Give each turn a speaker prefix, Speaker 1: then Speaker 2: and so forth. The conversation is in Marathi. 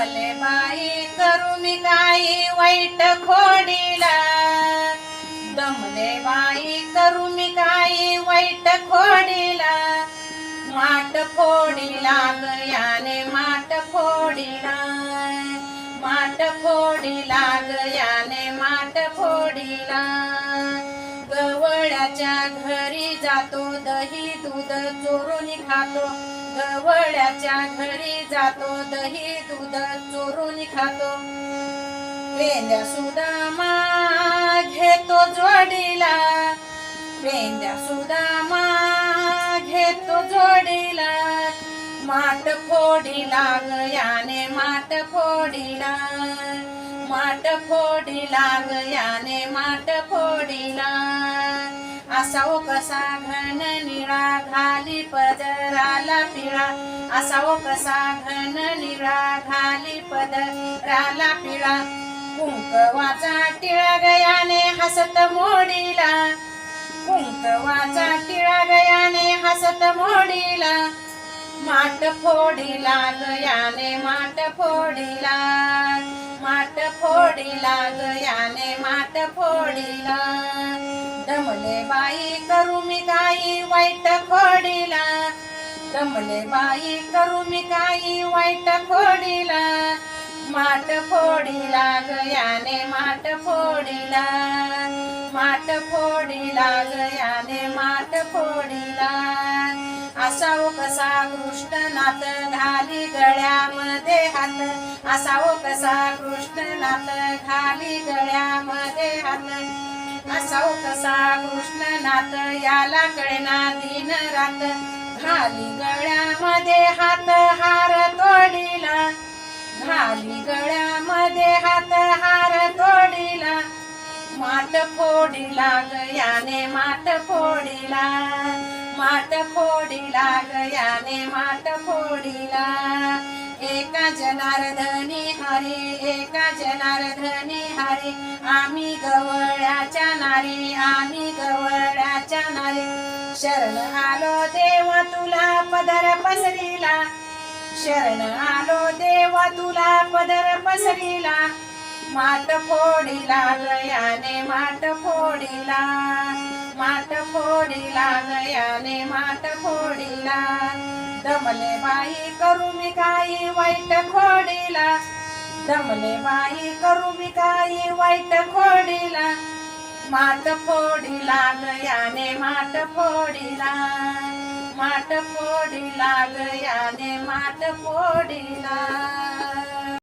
Speaker 1: दमले बाई करू मी काही वाईट खोडीला. दमले बाई करू मी काही वाईट खोडीला. माट फोडीला गयाने माट फोडीला माट फोडीला जातो दही दूध चोरून खातो. गवळ्याच्या घरी जातो दही दूध चोरून खातो. वेंद्या सुदामा घेतो जोडीला. वेंद्या सुदामा घेतो जोडीला. माट फोडीला याने माट फोडीला. माट फोडीला याने माट फोडीला. असावो कसा घन निळा घाली पदराला पिळा. असावो कसा घन निळा घाली पदराला पिळा. कुंकवाचा टिळा गयाने हसत मोडीला. कुंकवाचा टिळा गयाने हसत मोडीला. माट फोडीला गयाने माट फोडीला. माट फोडीला गयाने माट फोडीला. रमले बाई करू मी काही वाईट खोडीला. रमले बाई करू मी काही वाईट खोडीला. माट फोडीला गयाने माट फोडीला. माट फोडीला गयाने माट फोडीला. असावो कसा कृष्णनाथ घाली गळ्यामध्ये हात. असावो कसा कृष्णनाथ घाली गळ्यामध्ये हात. असावो कसा याला कळना दिन रात. घाली गळ्यामध्ये हात हार तोडिला. घाली गळ्यामध्ये हात हार तोडिला. माट फोडिला गयाने माट फोडिला. माट फोडिला गयाने माट फोडिला. एका जनार्दनी हरी एका जनार्दनी हरी. आम्ही गवळ्याच्या नारी आम्ही गवळ्याच्या नारी शरण आलो देव तुला पदर पसरीला. शरण आलो देव तुला पदर पसरीला. माट फोडीला गयाने माट फोडीला. माट फोडीला गयाने माट फोडीला. दमले बाई करू मी काही वाईट खोडीला. दमले बाई करू मी काही वाईट खोडीला. माट फोडीला गयाने माट फोडीला माट फोडीला गयाने माट फोडीला